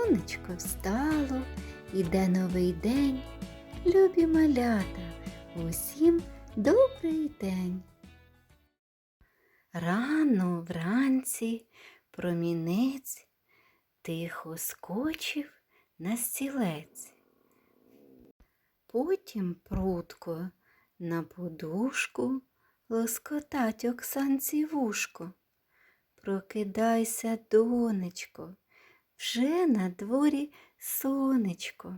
раненько встало, іде новий день. Любі малята, усім добрий день. Рано вранці промінець тихо скочив на стілець. Потім прутко на подушку лоскотать Оксанці вушко. Прокидайся, донечко, вже на дворі сонечко.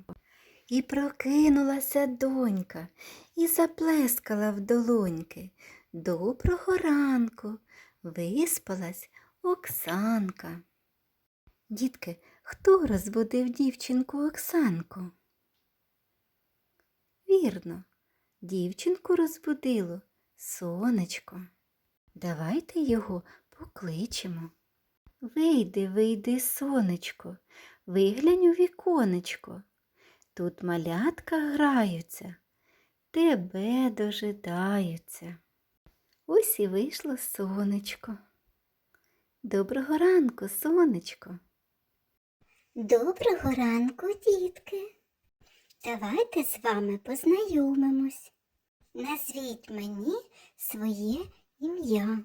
І прокинулася донька і заплескала в долоньки. Доброго ранку виспалась Оксанка. Дітки, хто розбудив дівчинку Оксанку? Вірно, дівчинку розбудило сонечко. Давайте його покличемо. Вийди, вийди, сонечко, виглянь у віконечко. Тут малятка граються, тебе дожидаються. Ось і вийшло сонечко. Доброго ранку, сонечко. Доброго ранку, дітки. Давайте з вами познайомимось. Назвіть мені своє ім'я.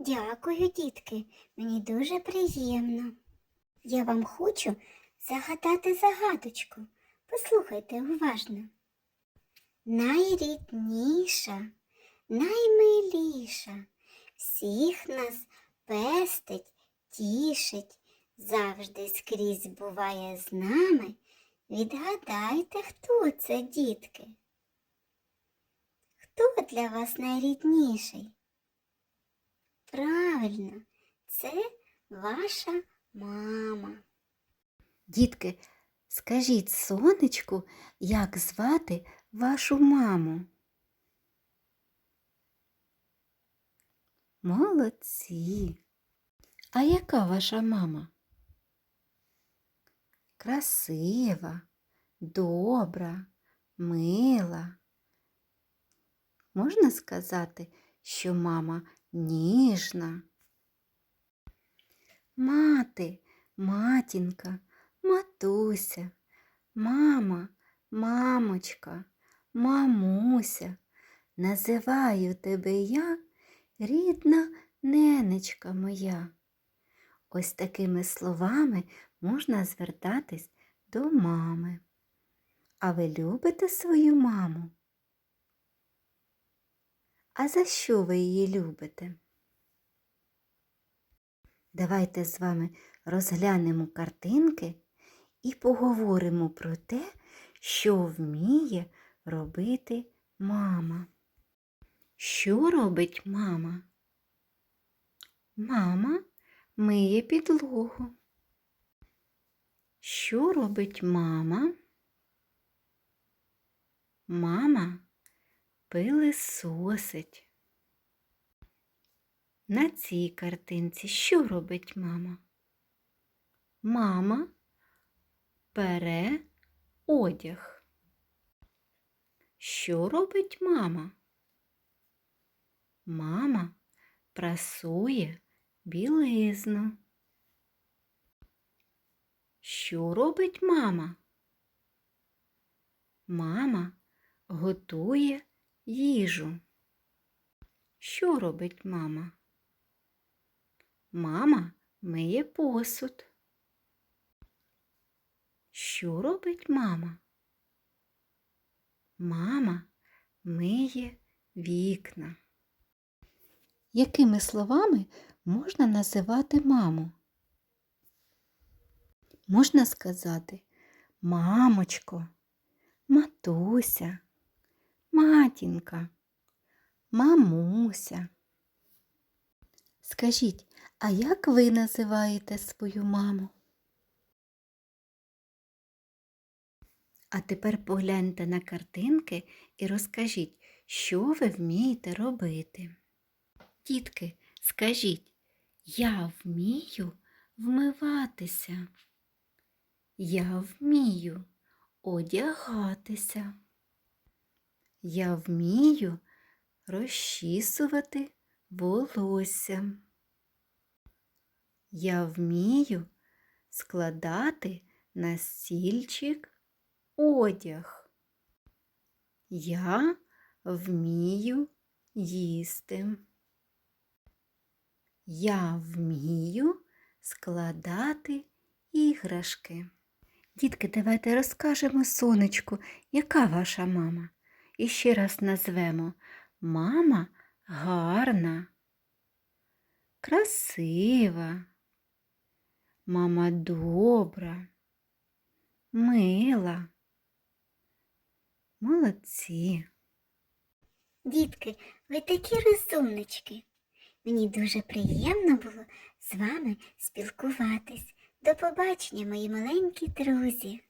Дякую, дітки. Мені дуже приємно. Я вам хочу загадати загадочку. Послухайте уважно. Найрідніша, наймиліша, всіх нас пестить, тішить, завжди скрізь буває з нами. Відгадайте, хто це, дітки? Хто для вас найрідніший? Правильно, це ваша мама. Дітки, скажіть сонечку, як звати вашу маму? Молодці. А яка ваша мама? Красива, добра, мила. Можна сказати, що мама ніжна. Мати, матінка, матуся, мама, мамочка, мамуся. Називаю тебе я, рідна ненечка моя. Ось такими словами можна звертатись до мами. А ви любите свою маму? А за що ви її любите? Давайте з вами розглянемо картинки і поговоримо про те, що вміє робити мама. Що робить мама? Мама миє підлогу. Що робить мама? Мама пилисосить. На цій картинці що робить мама? Мама пере одяг. Що робить мама? Мама прасує білизну. Що робить мама? Мама готує їжу. Що робить мама? Мама миє посуд. Що робить мама? Мама миє вікна. Якими словами можна називати маму? Можна сказати мамочко, матуся, матінка, мамуся. Скажіть, а як ви називаєте свою маму? А тепер погляньте на картинки і розкажіть, що ви вмієте робити. Дітки, скажіть, я вмію вмиватися. Я вмію одягатися. Я вмію розчісувати волосся. Я вмію складати на стільчик одяг. Я вмію їсти. Я вмію складати іграшки. Дітки, давайте розкажемо сонечку, яка ваша мама. І ще раз назвемо Мама гарна, красива, мама добра, мила. Молодці. Дітки, ви такі розумнички. Мені дуже приємно було з вами спілкуватись. До побачення, мої маленькі друзі.